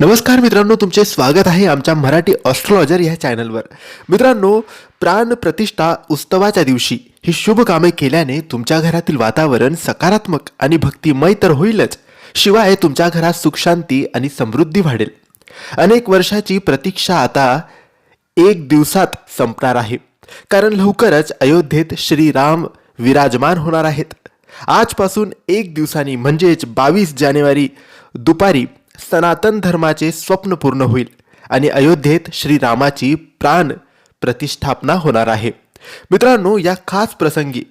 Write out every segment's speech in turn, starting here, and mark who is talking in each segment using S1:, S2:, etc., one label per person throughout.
S1: नमस्कार मित्रांनो तुमचे स्वागत आहे आमच्या मराठी ऑस्ट्रॉलॉजर या चॅनलवर मित्रांनो प्राण प्रतिष्ठा उत्सवाच्या दिवशी ही शुभ कामे केल्याने तुमच्या घरातील वातावरण सकारात्मक आणि भक्तिमय तर होईलच. शिवाय तुमच्या घरात सुखशांती आणि समृद्धी वाढेल. अनेक वर्षाची प्रतीक्षा आता एक दिवसात संपणार आहे. कारण लवकरच अयोध्येत श्रीराम विराजमान होणार आहेत. आजपासून एक दिवसांनी म्हणजेच बावीस जानेवारी दुपारी सनातन धर्माचे स्वप्न पूर्ण होईल आणि अयोध्येत श्रीरामाची प्राण प्रतिष्ठापना होणार आहे. मित्रांनो या खास प्रसंगी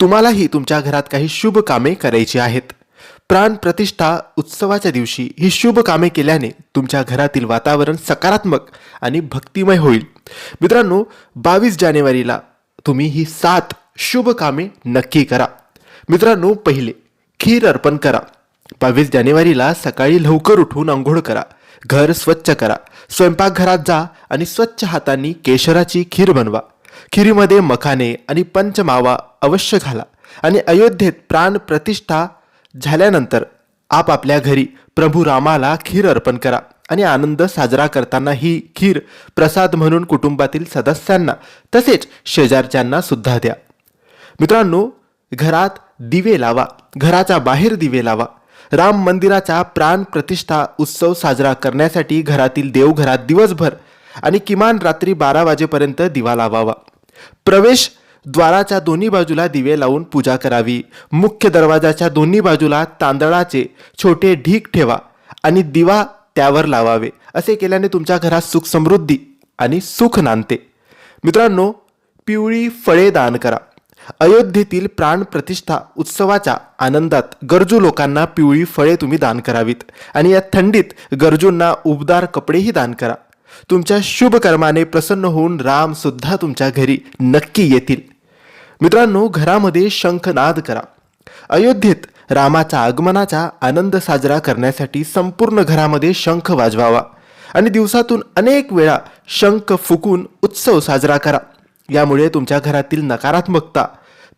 S1: तुम्हालाही तुमच्या घरात काही शुभ कामे करायची आहेत. प्राण प्रतिष्ठा उत्सवाच्या दिवशी ही शुभ कामे केल्याने तुमच्या घरातील वातावरण सकारात्मक आणि भक्तिमय होईल. मित्रांनो बावीस जानेवारीला तुम्ही ही सात शुभ कामे नक्की करा. मित्रांनो पहिले खीर अर्पण करा. बावीस जानेवारीला सकाळी लवकर उठून आंघोळ करा. घर स्वच्छ करा. स्वयंपाकघरात जा आणि स्वच्छ हातांनी केशराची खीर बनवा. खिरीमध्ये मखाने आणि पंचमावा अवश्य घाला आणि अयोध्येत प्राण प्रतिष्ठा झाल्यानंतर आपापल्या घरी प्रभू रामाला खीर अर्पण करा आणि आनंद साजरा करताना ही खीर प्रसाद म्हणून कुटुंबातील सदस्यांना तसेच शेजारच्यांना सुद्धा द्या. मित्रांनो घरात दिवे लावा. घराच्या बाहेर दिवे लावा. राम मंदिराचा प्राण प्रतिष्ठा उत्सव साजरा करण्यासाठी घरातील देवघरात दिवसभर आणि किमान रात्री बारा वाजेपर्यंत दिवा लावावा. प्रवेश द्वाराच्या दोन्ही बाजूला दिवे लावून पूजा करावी. मुख्य दरवाजाच्या दोन्ही बाजूला तांदळाचे छोटे ढीक ठेवा आणि दिवा त्यावर लावावे असे केल्याने तुमच्या घरात सुख समृद्धी आणि सुख नांदते. मित्रांनो पिवळी फळे दान करा. अयोध्येतील प्राण प्रतिष्ठा उत्सवाच्या आनंदात गरजू लोकांना पिवळी फळे तुम्ही दान करावीत आणि या थंडीत गरजूंना उबदार कपडेही दान करा. तुमच्या शुभ कर्माने प्रसन्न होऊन राम सुद्धा तुमच्या घरी नक्की येतील. मित्रांनो घरामध्ये शंखनाद करा. अयोध्येत रामाच्या आगमनाचा आनंद साजरा करण्यासाठी संपूर्ण घरामध्ये शंख वाजवावा आणि दिवसातून अनेक वेळा शंख फुकून उत्सव साजरा करा. यामुळे तुमच्या घरातील नकारात्मकता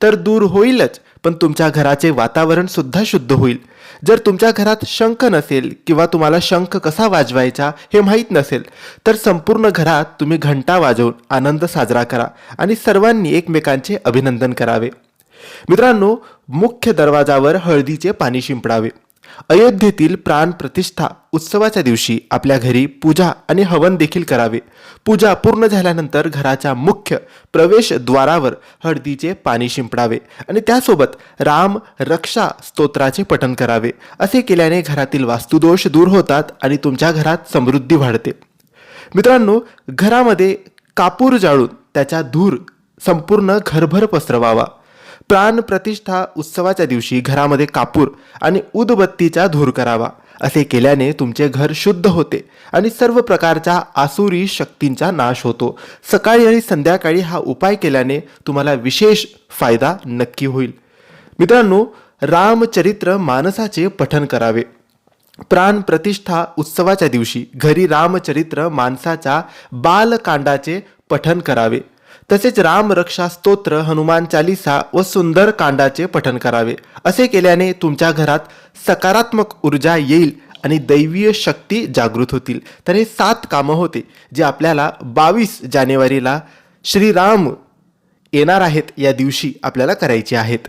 S1: तर दूर होईलच पण तुमच्या घराचे वातावरण सुद्धा शुद्ध होईल. जर तुमच्या घरात शंख नसेल किंवा तुम्हाला शंख कसा वाजवायचा हे माहीत नसेल तर संपूर्ण घरात तुम्ही घंटा वाजवून आनंद साजरा करा आणि सर्वांनी एकमेकांचे अभिनंदन करावे. मित्रांनो मुख्य दरवाजावर हळदीचे पाणी शिंपडावे. अयोध्येतील प्राण प्रतिष्ठा उत्सवाच्या दिवशी आपल्या घरी पूजा आणि हवन देखील करावे. पूजा पूर्ण झाल्यानंतर घराच्या मुख्य प्रवेशद्वारावर हळदीचे पाणी शिंपडावे आणि त्यासोबत राम रक्षा स्तोत्राचे पठण करावे. असे केल्याने घरातील वास्तुदोष दूर होतात आणि तुमच्या घरात समृद्धी वाढते. मित्रांनो घरामध्ये कापूर जाळून त्याचा धूर संपूर्ण घरभर पसरवावा. प्राण प्रतिष्ठा उत्सवाच्या दिवशी घरामध्ये कापूर आणि उदबत्तीचा धूर करावा. असे केल्याने तुमचे घर शुद्ध होते आणि सर्व प्रकारच्या आसुरी शक्तींचा नाश होतो. सकाळी आणि संध्याकाळी हा उपाय केल्याने तुम्हाला विशेष फायदा नक्की होईल. मित्रांनो रामचरित्र मानसाचे पठन करावे. प्राण प्रतिष्ठा उत्सवाच्या दिवशी घरी रामचरित्र माणसाच्या बालकांडाचे पठन करावे. तसेच राम रक्षा स्तोत्र हनुमान चालिसा व सुंदर कांडाचे पठन करावे. असे केल्याने तुमच्या घरात सकारात्मक ऊर्जा येईल आणि दैवीय शक्ती जागृत होतील. तर हे सात कामं होते जे आपल्याला बावीस जानेवारीला श्रीराम येणार आहेत या दिवशी आपल्याला करायची आहेत.